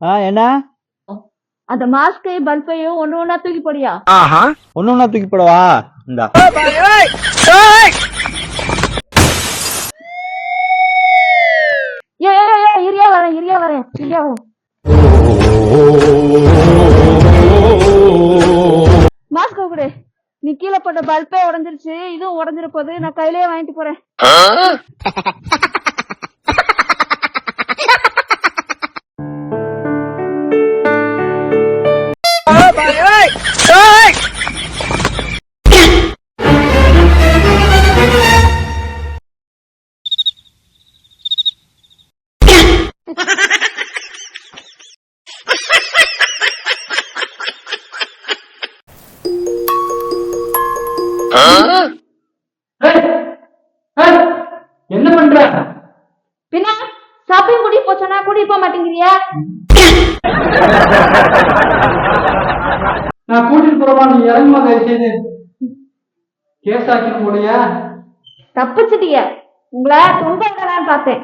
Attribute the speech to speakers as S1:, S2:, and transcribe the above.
S1: ஆ என்ன?
S2: அந்த மாஸ்கையும் பல்பையும் ஒண்ணு ஒண்ணா தூக்கி போடியா
S1: ஒண்ணு ஒண்ணா தூக்கி போடவா? இந்தா.
S2: ஏ ஏ, ஏ, இரியா வரேன் இரியா வரேன் இரியா வரேன் மாஸ்கோ கொடு. நீ கீழே போட்ட பல்பே உடஞ்சிருச்சு. இதுவும் உடஞ்சிர போகுது நான் கையிலேயே வாங்கிட்டு போறேன்.
S3: என்ன பண்ற?
S2: பின்ன ஷாப்பிங் கூட்டி போச்சோன்னா கூட்டி போக மாட்டேங்கிறியா?
S3: நான் கூட்டிட்டு போறவா நீ இறங்குமா தயவு செய்து. கேஸ் ஆக்கிட்டு போலியா.
S2: தப்பிச்சிட்டீங்க உங்களை துன்ப பார்த்தேன்.